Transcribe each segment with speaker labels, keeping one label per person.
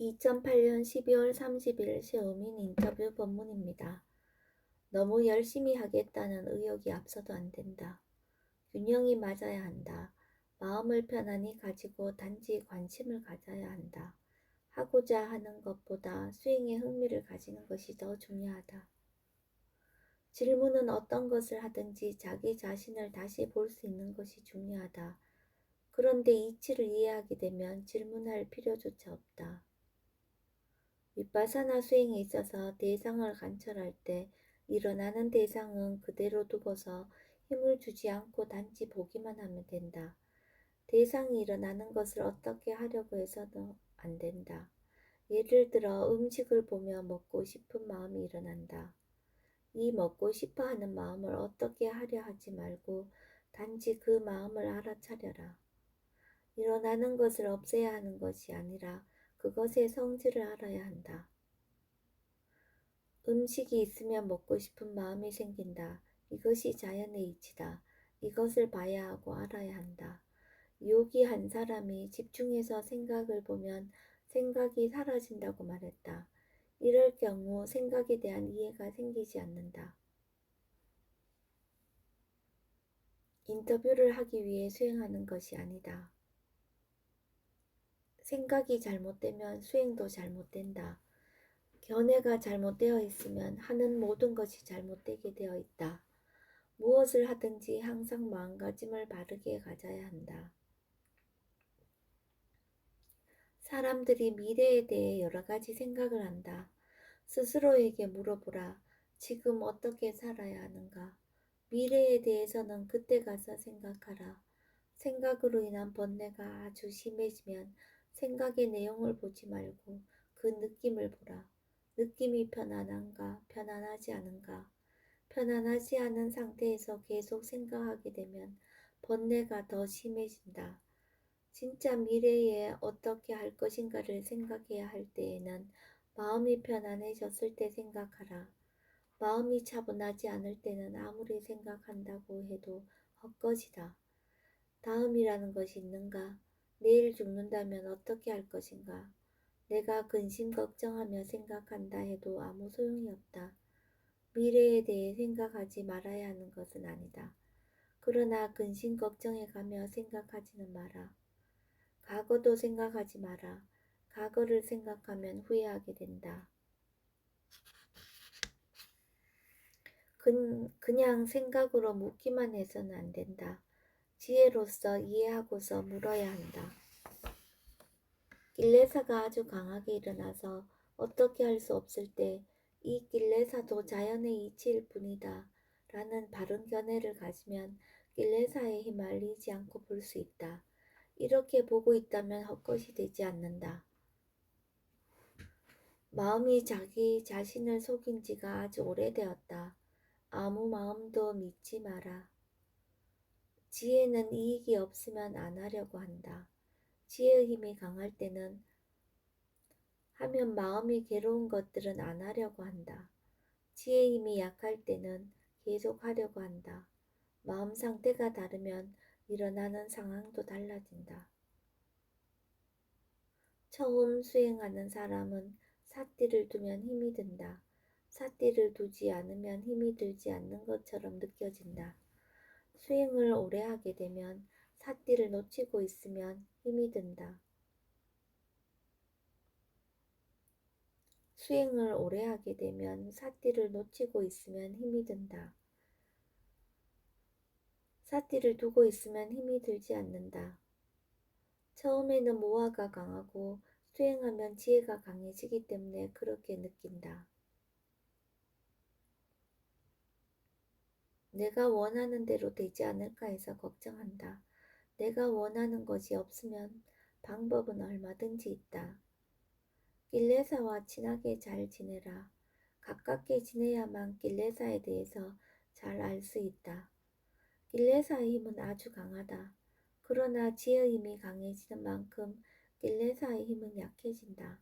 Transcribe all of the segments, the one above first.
Speaker 1: 2008년 12월 30일 시어민 인터뷰 본문입니다. 너무 열심히 하겠다는 의욕이 앞서도 안 된다. 균형이 맞아야 한다. 마음을 편안히 가지고 단지 관심을 가져야 한다. 하고자 하는 것보다 수행에 흥미를 가지는 것이 더 중요하다. 질문은 어떤 것을 하든지 자기 자신을 다시 볼 수 있는 것이 중요하다. 그런데 이치를 이해하게 되면 질문할 필요조차 없다. 윗바사나 수행에 있어서 대상을 관철할 때 일어나는 대상은 그대로 두고서 힘을 주지 않고 단지 보기만 하면 된다. 대상이 일어나는 것을 어떻게 하려고 해서도 안 된다. 예를 들어 음식을 보며 먹고 싶은 마음이 일어난다. 이 먹고 싶어 하는 마음을 어떻게 하려 하지 말고 단지 그 마음을 알아차려라. 일어나는 것을 없애야 하는 것이 아니라 그것의 성질을 알아야 한다. 음식이 있으면 먹고 싶은 마음이 생긴다. 이것이 자연의 이치다. 이것을 봐야 하고 알아야 한다. 요기 한 사람이 집중해서 생각을 보면 생각이 사라진다고 말했다. 이럴 경우 생각에 대한 이해가 생기지 않는다. 인터뷰를 하기 위해 수행하는 것이 아니다. 생각이 잘못되면 수행도 잘못된다. 견해가 잘못되어 있으면 하는 모든 것이 잘못되게 되어 있다. 무엇을 하든지 항상 마음가짐을 바르게 가져야 한다. 사람들이 미래에 대해 여러 가지 생각을 한다. 스스로에게 물어보라. 지금 어떻게 살아야 하는가? 미래에 대해서는 그때 가서 생각하라. 생각으로 인한 번뇌가 아주 심해지면 생각의 내용을 보지 말고 그 느낌을 보라. 느낌이 편안한가, 편안하지 않은가. 편안하지 않은 상태에서 계속 생각하게 되면 번뇌가 더 심해진다. 진짜 미래에 어떻게 할 것인가를 생각해야 할 때에는 마음이 편안해졌을 때 생각하라. 마음이 차분하지 않을 때는 아무리 생각한다고 해도 헛것이다. 다음이라는 것이 있는가? 내일 죽는다면 어떻게 할 것인가? 내가 근심 걱정하며 생각한다 해도 아무 소용이 없다. 미래에 대해 생각하지 말아야 하는 것은 아니다. 그러나 근심 걱정해 가며 생각하지는 마라. 과거도 생각하지 마라. 과거를 생각하면 후회하게 된다. 그, 그냥 생각으로 묻기만 해서는 안 된다. 지혜로서 이해하고서 물어야 한다. 길레사가 아주 강하게 일어나서 어떻게 할 수 없을 때 이 길레사도 자연의 이치일 뿐이다. 라는 바른 견해를 가지면 길레사에 휘말리지 않고 볼 수 있다. 이렇게 보고 있다면 헛것이 되지 않는다. 마음이 자기 자신을 속인 지가 아주 오래되었다. 아무 마음도 믿지 마라. 지혜는 이익이 없으면 안 하려고 한다. 지혜의 힘이 강할 때는 하면 마음이 괴로운 것들은 안 하려고 한다. 지혜의 힘이 약할 때는 계속 하려고 한다. 마음 상태가 다르면 일어나는 상황도 달라진다. 처음 수행하는 사람은 사띠를 두면 힘이 든다. 사띠를 두지 않으면 힘이 들지 않는 것처럼 느껴진다. 수행을 오래 하게 되면 사띠를 놓치고 있으면 힘이 든다. 수행을 오래 하게 되면 사띠를 놓치고 있으면 힘이 든다. 사띠를 두고 있으면 힘이 들지 않는다. 처음에는 모아가 강하고 수행하면 지혜가 강해지기 때문에 그렇게 느낀다. 내가 원하는 대로 되지 않을까 해서 걱정한다. 내가 원하는 것이 없으면 방법은 얼마든지 있다. 길레사와 친하게 잘 지내라. 가깝게 지내야만 길레사에 대해서 잘 알 수 있다. 길레사의 힘은 아주 강하다. 그러나 지혜의 힘이 강해지는 만큼 길레사의 힘은 약해진다.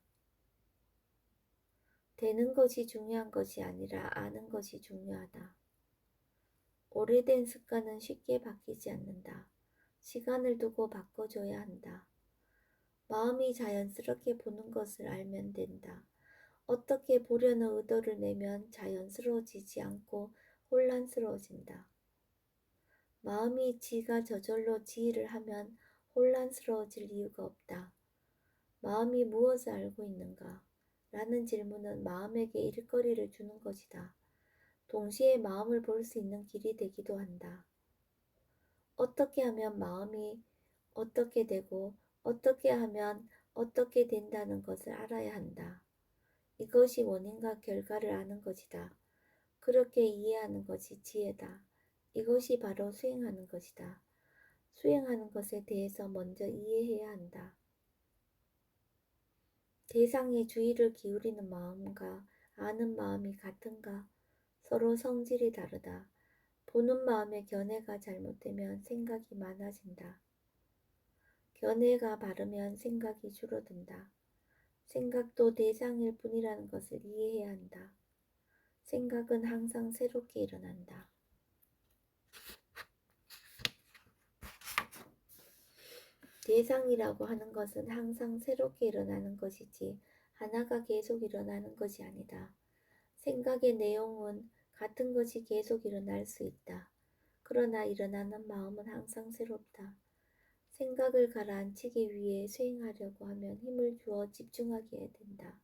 Speaker 1: 되는 것이 중요한 것이 아니라 아는 것이 중요하다. 오래된 습관은 쉽게 바뀌지 않는다. 시간을 두고 바꿔줘야 한다. 마음이 자연스럽게 보는 것을 알면 된다. 어떻게 보려는 의도를 내면 자연스러워지지 않고 혼란스러워진다. 마음이 지가 저절로 지휘를 하면 혼란스러워질 이유가 없다. 마음이 무엇을 알고 있는가? 라는 질문은 마음에게 일거리를 주는 것이다. 동시에 마음을 볼 수 있는 길이 되기도 한다. 어떻게 하면 마음이 어떻게 되고 어떻게 하면 어떻게 된다는 것을 알아야 한다. 이것이 원인과 결과를 아는 것이다. 그렇게 이해하는 것이 지혜다. 이것이 바로 수행하는 것이다. 수행하는 것에 대해서 먼저 이해해야 한다. 대상에 주의를 기울이는 마음과 아는 마음이 같은가? 서로 성질이 다르다. 보는 마음의 견해가 잘못되면 생각이 많아진다. 견해가 바르면 생각이 줄어든다. 생각도 대상일 뿐이라는 것을 이해해야 한다. 생각은 항상 새롭게 일어난다. 대상이라고 하는 것은 항상 새롭게 일어나는 것이지 하나가 계속 일어나는 것이 아니다. 생각의 내용은 같은 것이 계속 일어날 수 있다. 그러나 일어나는 마음은 항상 새롭다. 생각을 가라앉히기 위해 수행하려고 하면 힘을 주어 집중하게 해야 된다.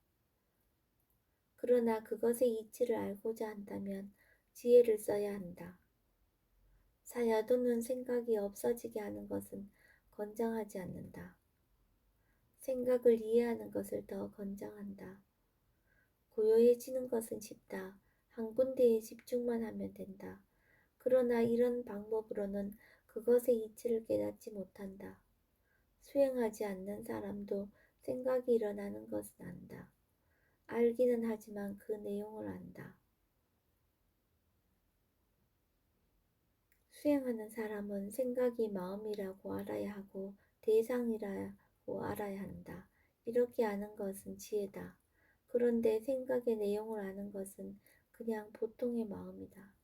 Speaker 1: 그러나 그것의 이치를 알고자 한다면 지혜를 써야 한다. 사야도는 생각이 없어지게 하는 것은 권장하지 않는다. 생각을 이해하는 것을 더 권장한다. 고요해지는 것은 쉽다. 한 군데에 집중만 하면 된다. 그러나 이런 방법으로는 그것의 이치를 깨닫지 못한다. 수행하지 않는 사람도 생각이 일어나는 것은 안다. 알기는 하지만 그 내용을 안다. 수행하는 사람은 생각이 마음이라고 알아야 하고 대상이라고 알아야 한다. 이렇게 아는 것은 지혜다. 그런데 생각의 내용을 아는 것은 그냥 보통의 마음이다.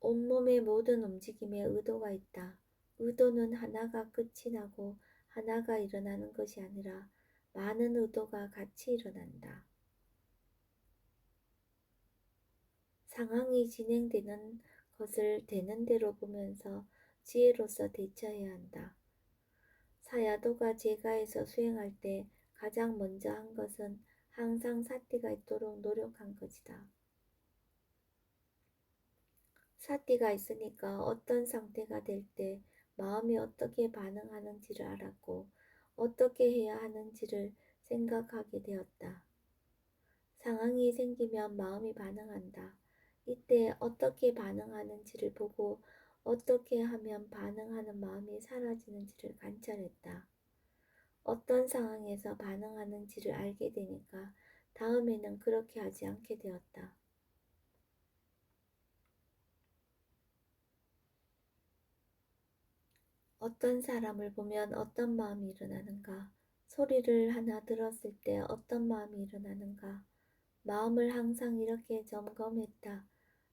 Speaker 1: 온몸의 모든 움직임에 의도가 있다. 의도는 하나가 끝이 나고 하나가 일어나는 것이 아니라 많은 의도가 같이 일어난다. 상황이 진행되는 것을 되는 대로 보면서 지혜로서 대처해야 한다. 사야도가 제가에서 수행할 때 가장 먼저 한 것은 항상 사티가 있도록 노력한 것이다. 사티가 있으니까 어떤 상태가 될 때 마음이 어떻게 반응하는지를 알았고 어떻게 해야 하는지를 생각하게 되었다. 상황이 생기면 마음이 반응한다. 이때 어떻게 반응하는지를 보고 어떻게 하면 반응하는 마음이 사라지는지를 관찰했다. 어떤 상황에서 반응하는지를 알게 되니까 다음에는 그렇게 하지 않게 되었다. 어떤 사람을 보면 어떤 마음이 일어나는가? 소리를 하나 들었을 때 어떤 마음이 일어나는가? 마음을 항상 이렇게 점검했다.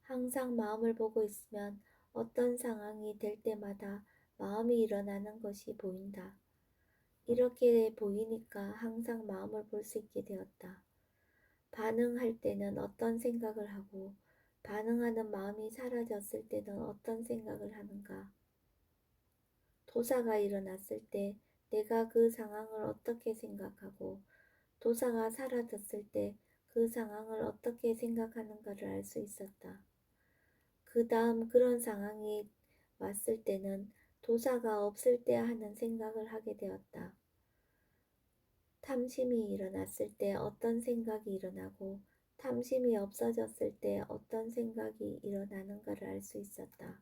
Speaker 1: 항상 마음을 보고 있으면 어떤 상황이 될 때마다 마음이 일어나는 것이 보인다. 이렇게 보이니까 항상 마음을 볼 수 있게 되었다. 반응할 때는 어떤 생각을 하고 반응하는 마음이 사라졌을 때는 어떤 생각을 하는가. 도사가 일어났을 때 내가 그 상황을 어떻게 생각하고 도사가 사라졌을 때 그 상황을 어떻게 생각하는가를 알 수 있었다. 그 다음 그런 상황이 왔을 때는 도사가 없을 때 하는 생각을 하게 되었다. 탐심이 일어났을 때 어떤 생각이 일어나고 탐심이 없어졌을 때 어떤 생각이 일어나는가를 알 수 있었다.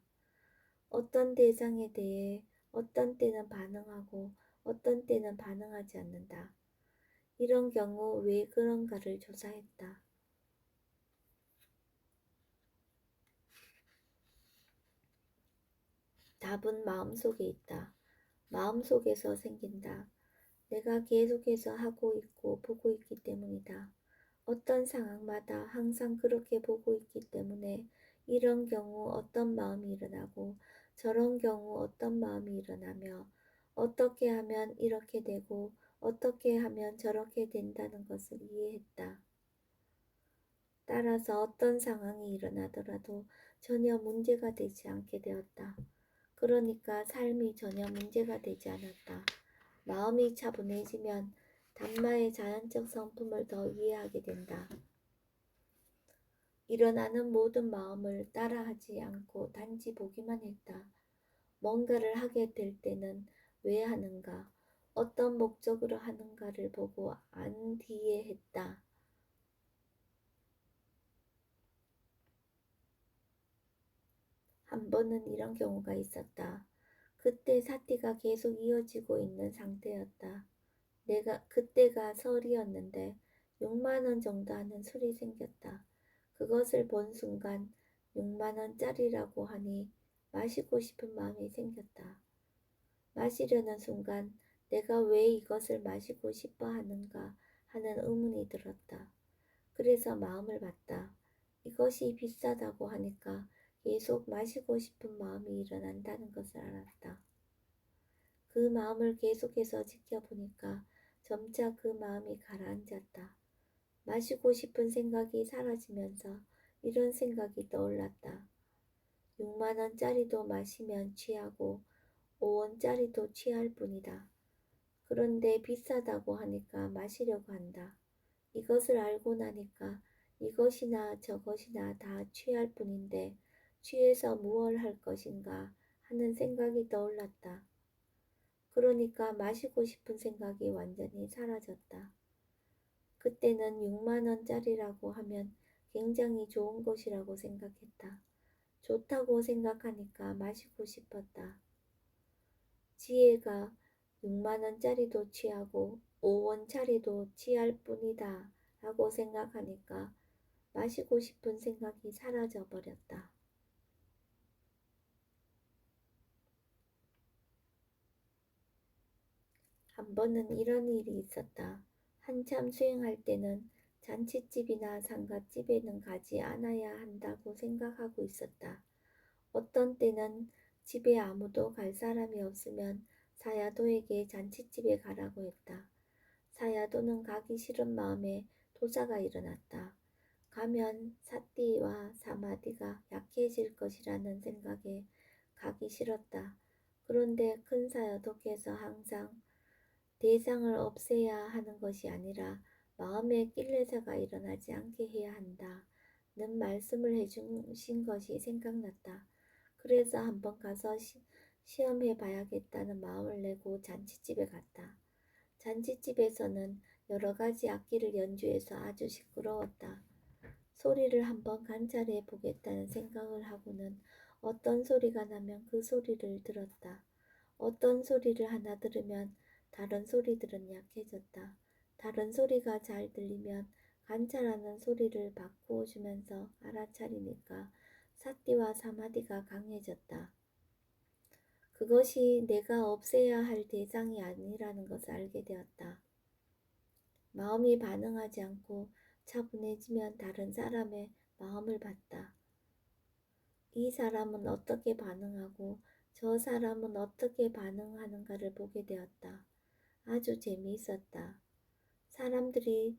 Speaker 1: 어떤 대상에 대해 어떤 때는 반응하고 어떤 때는 반응하지 않는다. 이런 경우 왜 그런가를 조사했다. 답은 마음속에 있다. 마음속에서 생긴다. 내가 계속해서 하고 있고 보고 있기 때문이다. 어떤 상황마다 항상 그렇게 보고 있기 때문에 이런 경우 어떤 마음이 일어나고 저런 경우 어떤 마음이 일어나며 어떻게 하면 이렇게 되고 어떻게 하면 저렇게 된다는 것을 이해했다. 따라서 어떤 상황이 일어나더라도 전혀 문제가 되지 않게 되었다. 그러니까 삶이 전혀 문제가 되지 않았다. 마음이 차분해지면 단마의 자연적 성품을 더 이해하게 된다. 일어나는 모든 마음을 따라하지 않고 단지 보기만 했다. 뭔가를 하게 될 때는 왜 하는가, 어떤 목적으로 하는가를 보고 안 뒤에 했다. 한 번은 이런 경우가 있었다. 그때 사티가 계속 이어지고 있는 상태였다. 내가 그때가 설이었는데 6만 원 정도 하는 술이 생겼다. 그것을 본 순간 6만 원짜리라고 하니 마시고 싶은 마음이 생겼다. 마시려는 순간 내가 왜 이것을 마시고 싶어 하는가 하는 의문이 들었다. 그래서 마음을 봤다. 이것이 비싸다고 하니까 계속 마시고 싶은 마음이 일어난다는 것을 알았다. 그 마음을 계속해서 지켜보니까 점차 그 마음이 가라앉았다. 마시고 싶은 생각이 사라지면서 이런 생각이 떠올랐다. 6만원짜리도 마시면 취하고 5원짜리도 취할 뿐이다. 그런데 비싸다고 하니까 마시려고 한다. 이것을 알고 나니까 이것이나 저것이나 다 취할 뿐인데 취해서 무얼 할 것인가 하는 생각이 떠올랐다. 그러니까 마시고 싶은 생각이 완전히 사라졌다. 그때는 6만원짜리라고 하면 굉장히 좋은 것이라고 생각했다. 좋다고 생각하니까 마시고 싶었다. 지혜가 6만원짜리도 취하고 5원짜리도 취할 뿐이다 라고 생각하니까 마시고 싶은 생각이 사라져 버렸다. 한 번은 이런 일이 있었다. 한참 수행할 때는 잔치집이나 상가집에는 가지 않아야 한다고 생각하고 있었다. 어떤 때는 집에 아무도 갈 사람이 없으면 사야도에게 잔치집에 가라고 했다. 사야도는 가기 싫은 마음에 도사가 일어났다. 가면 사띠와 사마디가 약해질 것이라는 생각에 가기 싫었다. 그런데 큰 사야도께서 항상 대상을 없애야 하는 것이 아니라 마음에 낄레사가 일어나지 않게 해야 한다 는 말씀을 해주신 것이 생각났다. 그래서 한번 가서 시, 시험해 봐야겠다는 마음을 내고 잔치집에 갔다. 잔치집에서는 여러 가지 악기를 연주해서 아주 시끄러웠다. 소리를 한번 관찰해 보겠다는 생각을 하고는 어떤 소리가 나면 그 소리를 들었다. 어떤 소리를 하나 들으면 다른 소리들은 약해졌다. 다른 소리가 잘 들리면 관찰하는 소리를 바꾸어 주면서 알아차리니까 사띠와 사마디가 강해졌다. 그것이 내가 없애야 할 대상이 아니라는 것을 알게 되었다. 마음이 반응하지 않고 차분해지면 다른 사람의 마음을 봤다. 이 사람은 어떻게 반응하고 저 사람은 어떻게 반응하는가를 보게 되었다. 아주 재미있었다. 사람들이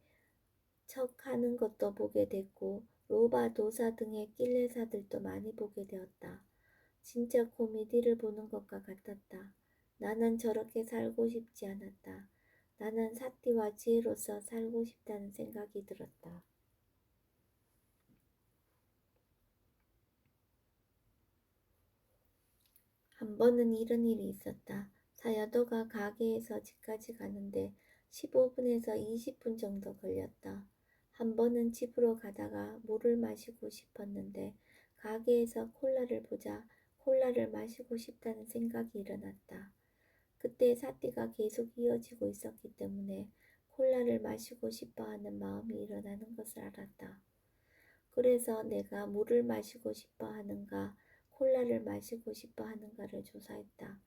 Speaker 1: 척하는 것도 보게 됐고 로바 도사 등의 낄레사들도 많이 보게 되었다. 진짜 코미디를 보는 것과 같았다. 나는 저렇게 살고 싶지 않았다. 나는 사띠와 지혜로서 살고 싶다는 생각이 들었다. 한 번은 이런 일이 있었다. 사야도가 가게에서 집까지 가는데 15분에서 20분 정도 걸렸다. 한 번은 집으로 가다가 물을 마시고 싶었는데 가게에서 콜라를 보자 콜라를 마시고 싶다는 생각이 일어났다. 그때 사띠가 계속 이어지고 있었기 때문에 콜라를 마시고 싶어 하는 마음이 일어나는 것을 알았다. 그래서 내가 물을 마시고 싶어 하는가, 콜라를 마시고 싶어 하는가를 조사했다.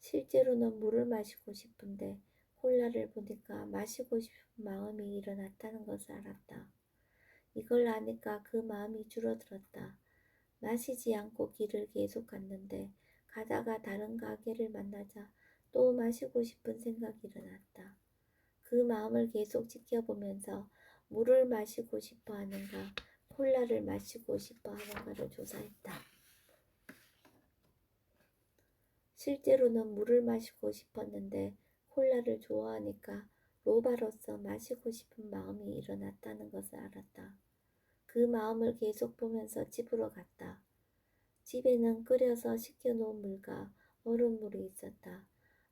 Speaker 1: 실제로는 물을 마시고 싶은데 콜라를 보니까 마시고 싶은 마음이 일어났다는 것을 알았다. 이걸 아니까 그 마음이 줄어들었다. 마시지 않고 길을 계속 갔는데 가다가 다른 가게를 만나자 또 마시고 싶은 생각이 일어났다. 그 마음을 계속 지켜보면서 물을 마시고 싶어 하는가, 콜라를 마시고 싶어 하는가를 조사했다. 실제로는 물을 마시고 싶었는데 콜라를 좋아하니까 로바로서 마시고 싶은 마음이 일어났다는 것을 알았다. 그 마음을 계속 보면서 집으로 갔다. 집에는 끓여서 식혀놓은 물과 얼음물이 있었다.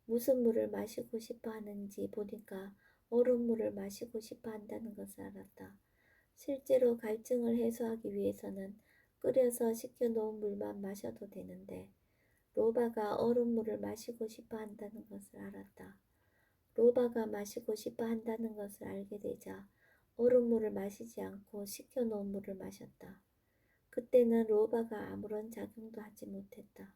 Speaker 1: 무슨 물을 마시고 싶어 하는지 보니까 얼음물을 마시고 싶어 한다는 것을 알았다. 실제로 갈증을 해소하기 위해서는 끓여서 식혀놓은 물만 마셔도 되는데 로바가 얼음물을 마시고 싶어 한다는 것을 알았다. 로바가 마시고 싶어 한다는 것을 알게 되자 얼음물을 마시지 않고 식혀놓은 물을 마셨다. 그때는 로바가 아무런 작용도 하지 못했다.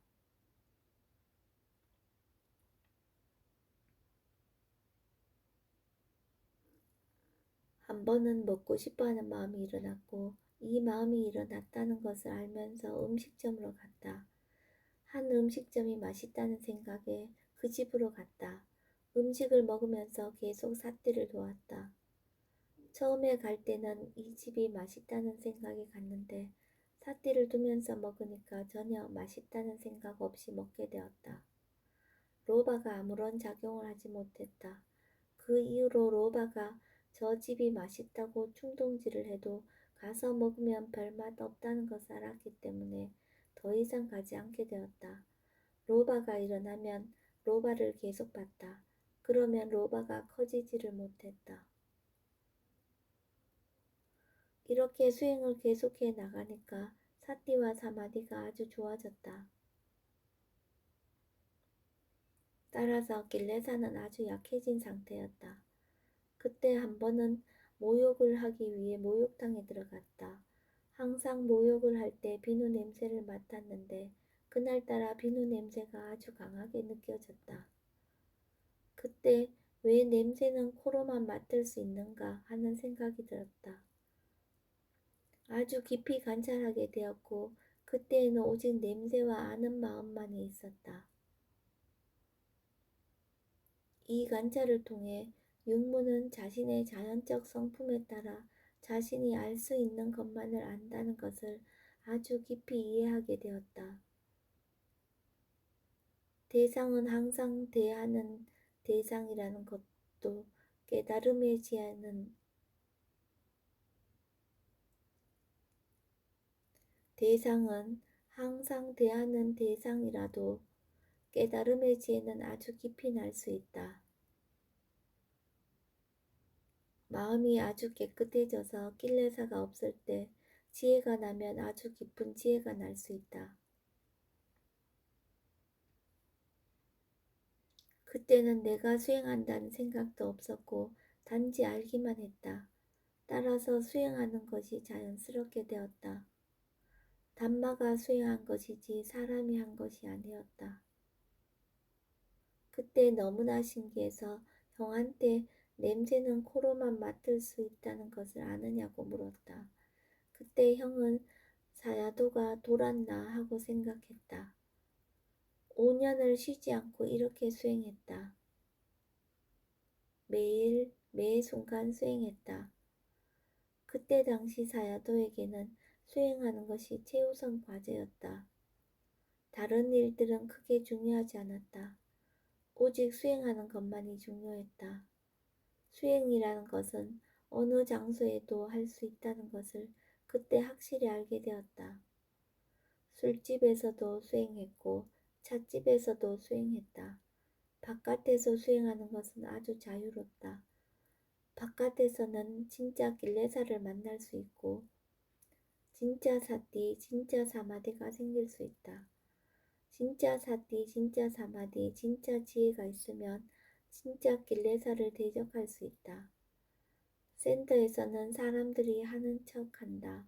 Speaker 1: 한 번은 먹고 싶어 하는 마음이 일어났고 이 마음이 일어났다는 것을 알면서 음식점으로 갔다. 한 음식점이 맛있다는 생각에 그 집으로 갔다. 음식을 먹으면서 계속 사띠를 놓았다. 처음에 갈 때는 이 집이 맛있다는 생각이 갔는데 사띠를 두면서 먹으니까 전혀 맛있다는 생각 없이 먹게 되었다. 로바가 아무런 작용을 하지 못했다. 그 이후로 로바가 저 집이 맛있다고 충동질을 해도 가서 먹으면 별맛 없다는 것을 알았기 때문에 더 이상 가지 않게 되었다. 로바가 일어나면 로바를 계속 봤다. 그러면 로바가 커지지를 못했다. 이렇게 수행을 계속해 나가니까 사띠와 사마디가 아주 좋아졌다. 따라서 길레사는 아주 약해진 상태였다. 그때 한 번은 모욕을 하기 위해 목욕탕에 들어갔다. 항상 모욕을 할 때 비누 냄새를 맡았는데 그날따라 비누 냄새가 아주 강하게 느껴졌다. 그때 왜 냄새는 코로만 맡을 수 있는가 하는 생각이 들었다. 아주 깊이 관찰하게 되었고 그때에는 오직 냄새와 아는 마음만이 있었다. 이 관찰을 통해 육문은 자신의 자연적 성품에 따라 자신이 알 수 있는 것만을 안다는 것을 아주 깊이 이해하게 되었다. 대상은 항상 대하는 대상이라는 것도 깨달음에 지하는 대상은 항상 대하는 대상이라도 깨달음의 지혜는 아주 깊이 날 수 있다. 마음이 아주 깨끗해져서 낄레사가 없을 때 지혜가 나면 아주 깊은 지혜가 날 수 있다. 그때는 내가 수행한다는 생각도 없었고 단지 알기만 했다. 따라서 수행하는 것이 자연스럽게 되었다. 담마가 수행한 것이지 사람이 한 것이 아니었다. 그때 너무나 신기해서 형한테 냄새는 코로만 맡을 수 있다는 것을 아느냐고 물었다. 그때 형은 사야도가 돌았나 하고 생각했다. 5년을 쉬지 않고 이렇게 수행했다. 매일 매 순간 수행했다. 그때 당시 사야도에게는 수행하는 것이 최우선 과제였다. 다른 일들은 크게 중요하지 않았다. 오직 수행하는 것만이 중요했다. 수행이라는 것은 어느 장소에도 할 수 있다는 것을 그때 확실히 알게 되었다. 술집에서도 수행했고 찻집에서도 수행했다. 바깥에서 수행하는 것은 아주 자유롭다. 바깥에서는 진짜 길레사를 만날 수 있고 진짜 사띠, 진짜 사마디가 생길 수 있다. 진짜 사띠, 진짜 사마디, 진짜 지혜가 있으면 진짜 길레사를 대적할 수 있다. 센터에서는 사람들이 하는 척 한다.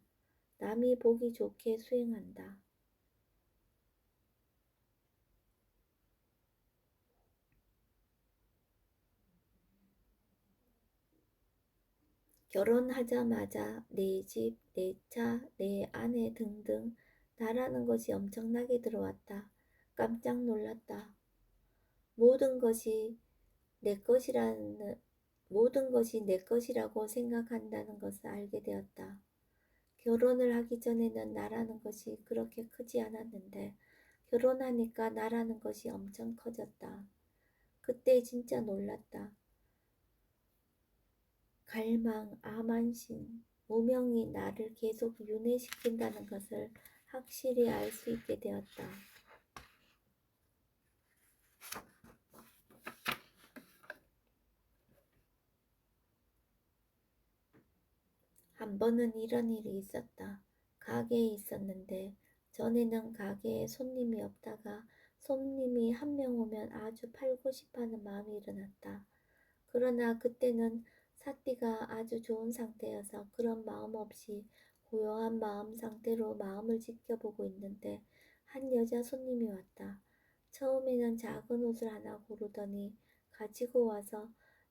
Speaker 1: 남이 보기 좋게 수행한다. 결혼하자마자 내 집, 내 차, 내 아내 등등 나라는 것이 엄청나게 들어왔다. 깜짝 놀랐다. 모든 것이 내 것이라는 모든 것이 내 것이라고 생각한다는 것을 알게 되었다. 결혼을 하기 전에는 나라는 것이 그렇게 크지 않았는데 결혼하니까 나라는 것이 엄청 커졌다. 그때 진짜 놀랐다. 갈망, 아만신, 무명이 나를 계속 윤회시킨다는 것을 확실히 알 수 있게 되었다. 한 번은 이런 일이 있었다. 가게에 있었는데 전에는 가게에 손님이 없다가 손님이 한 명 오면 아주 팔고 싶어하는 마음이 일어났다. 그러나 그때는 사띠가 아주 좋은 상태여서 그런 마음 없이 고요한 마음 상태로 마음을 지켜보고 있는데 한 여자 손님이 왔다. 처음에는 작은 옷을 하나 고르더니 가지고 와서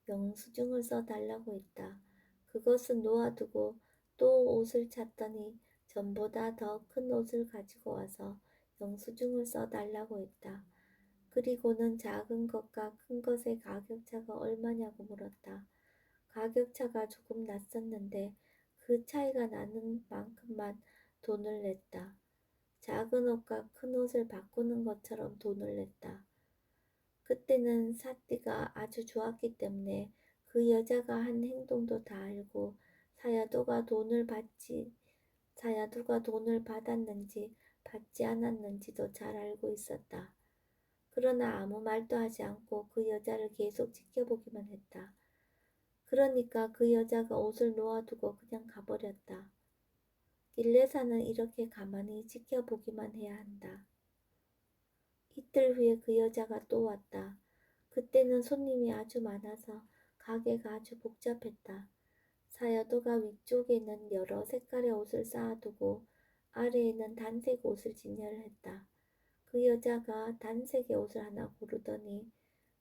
Speaker 1: 영수증을 써달라고 했다. 그것은 놓아두고 또 옷을 찾더니 전보다 더 큰 옷을 가지고 와서 영수증을 써달라고 했다. 그리고는 작은 것과 큰 것의 가격차가 얼마냐고 물었다. 가격차가 조금 났었는데 그 차이가 나는 만큼만 돈을 냈다. 작은 옷과 큰 옷을 바꾸는 것처럼 돈을 냈다. 그때는 사띠가 아주 좋았기 때문에 그 여자가 한 행동도 다 알고 사야도가 돈을 받지 사야도가 돈을 받았는지 받지 않았는지도 잘 알고 있었다. 그러나 아무 말도 하지 않고 그 여자를 계속 지켜보기만 했다. 그러니까 그 여자가 옷을 놓아두고 그냥 가버렸다. 길레사는 이렇게 가만히 지켜보기만 해야 한다. 이틀 후에 그 여자가 또 왔다. 그때는 손님이 아주 많아서 가게가 아주 복잡했다. 사야도가 위쪽에는 여러 색깔의 옷을 쌓아두고 아래에는 단색 옷을 진열을 했다. 그 여자가 단색의 옷을 하나 고르더니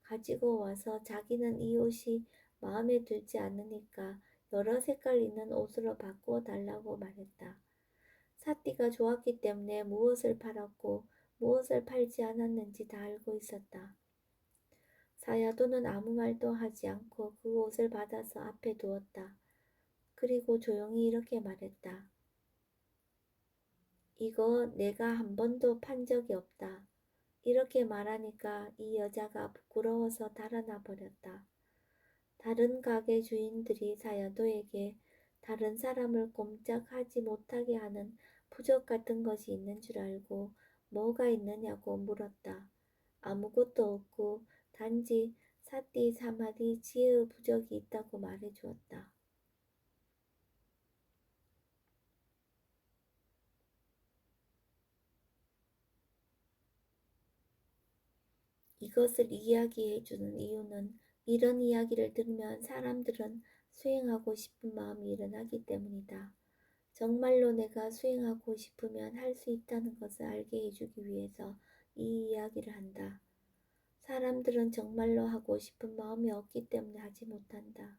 Speaker 1: 가지고 와서 자기는 이 옷이 마음에 들지 않으니까 여러 색깔 있는 옷으로 바꾸어 달라고 말했다. 사띠가 좋았기 때문에 무엇을 팔았고 무엇을 팔지 않았는지 다 알고 있었다. 사야도는 아무 말도 하지 않고 그 옷을 받아서 앞에 두었다. 그리고 조용히 이렇게 말했다. 이거 내가 한 번도 판 적이 없다. 이렇게 말하니까 이 여자가 부끄러워서 달아나 버렸다. 다른 가게 주인들이 사야도에게 다른 사람을 꼼짝하지 못하게 하는 부적 같은 것이 있는 줄 알고 뭐가 있느냐고 물었다. 아무것도 없고 단지 사띠 사마리 지혜의 부적이 있다고 말해 주었다. 이것을 이야기해 주는 이유는 이런 이야기를 들으면 사람들은 수행하고 싶은 마음이 일어나기 때문이다. 정말로 내가 수행하고 싶으면 할 수 있다는 것을 알게 해주기 위해서 이 이야기를 한다. 사람들은 정말로 하고 싶은 마음이 없기 때문에 하지 못한다.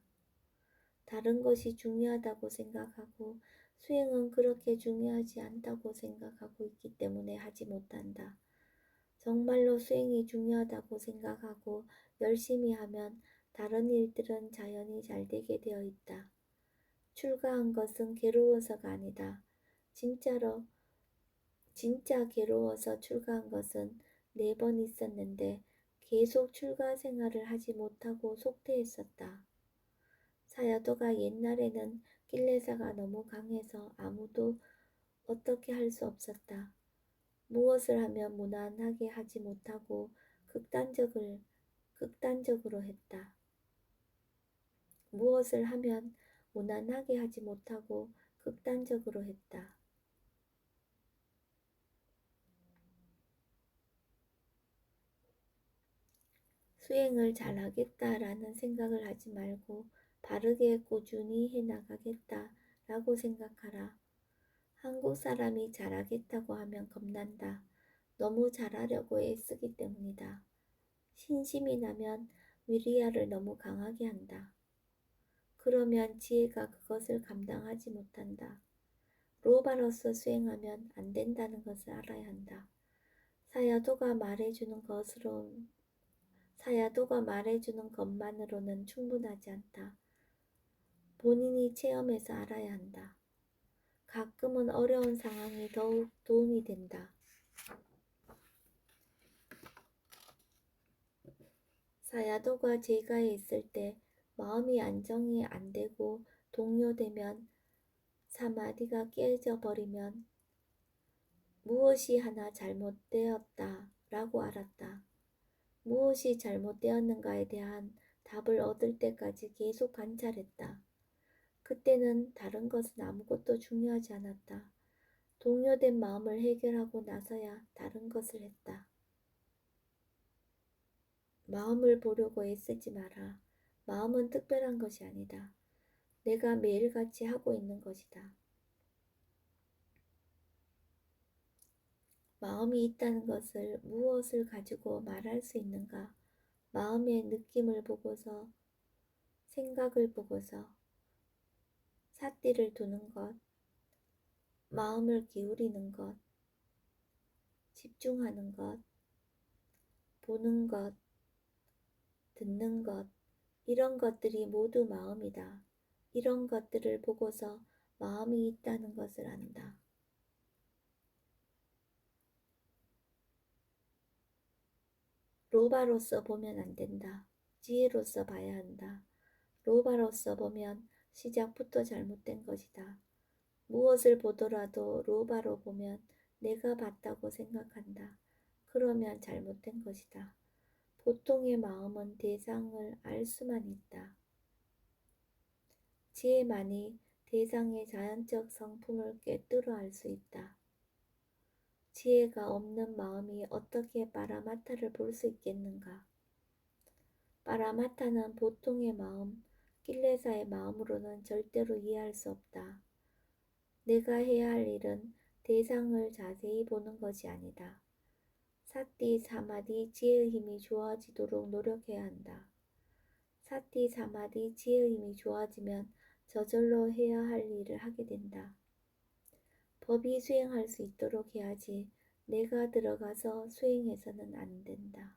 Speaker 1: 다른 것이 중요하다고 생각하고 수행은 그렇게 중요하지 않다고 생각하고 있기 때문에 하지 못한다. 정말로 수행이 중요하다고 생각하고 열심히 하면 다른 일들은 자연히 잘 되게 되어 있다. 출가한 것은 괴로워서가 아니다. 진짜로, 진짜 괴로워서 출가한 것은 네 번 있었는데 계속 출가 생활을 하지 못하고 속퇴했었다. 사야도가 옛날에는 길레사가 너무 강해서 아무도 어떻게 할 수 없었다. 무엇을 하면 무난하게 하지 못하고 극단적을, 극단적으로 했다. 무엇을 하면 무난하게 하지 못하고 극단적으로 했다. 수행을 잘하겠다라는 생각을 하지 말고 바르게 꾸준히 해나가겠다라고 생각하라. 한국 사람이 잘하겠다고 하면 겁난다. 너무 잘하려고 애쓰기 때문이다. 신심이 나면 위리아를 너무 강하게 한다. 그러면 지혜가 그것을 감당하지 못한다. 로바로서 수행하면 안 된다는 것을 알아야 한다. 사야도가 말해주는 것으로 사야도가 말해주는 것만으로는 충분하지 않다. 본인이 체험해서 알아야 한다. 가끔은 어려운 상황이 더욱 도움이 된다. 사야도가 제가에 있을 때 마음이 안정이 안 되고 동요되면 사마디가 깨져 버리면 무엇이 하나 잘못되었다 라고 알았다. 무엇이 잘못되었는가에 대한 답을 얻을 때까지 계속 관찰했다. 그때는 다른 것은 아무것도 중요하지 않았다. 동요된 마음을 해결하고 나서야 다른 것을 했다. 마음을 보려고 애쓰지 마라. 마음은 특별한 것이 아니다. 내가 매일같이 하고 있는 것이다. 마음이 있다는 것을 무엇을 가지고 말할 수 있는가? 마음의 느낌을 보고서, 생각을 보고서, 삿띠를 두는 것, 마음을 기울이는 것, 집중하는 것, 보는 것, 듣는 것, 이런 것들이 모두 마음이다. 이런 것들을 보고서 마음이 있다는 것을 안다. 로바로서 보면 안 된다. 지혜로서 봐야 한다. 로바로서 보면 시작부터 잘못된 것이다. 무엇을 보더라도 로바로 보면 내가 봤다고 생각한다. 그러면 잘못된 것이다. 보통의 마음은 대상을 알 수만 있다. 지혜만이 대상의 자연적 성품을 꿰뚫어 알 수 있다. 지혜가 없는 마음이 어떻게 파라마타를 볼 수 있겠는가? 파라마타는 보통의 마음, kil레사의 마음으로는 절대로 이해할 수 없다. 내가 해야 할 일은 대상을 자세히 보는 것이 아니다. 사띠, 사마디, 지혜의 힘이 좋아지도록 노력해야 한다. 사띠, 사마디, 지혜의 힘이 좋아지면 저절로 해야 할 일을 하게 된다. 법이 수행할 수 있도록 해야지 내가 들어가서 수행해서는 안 된다.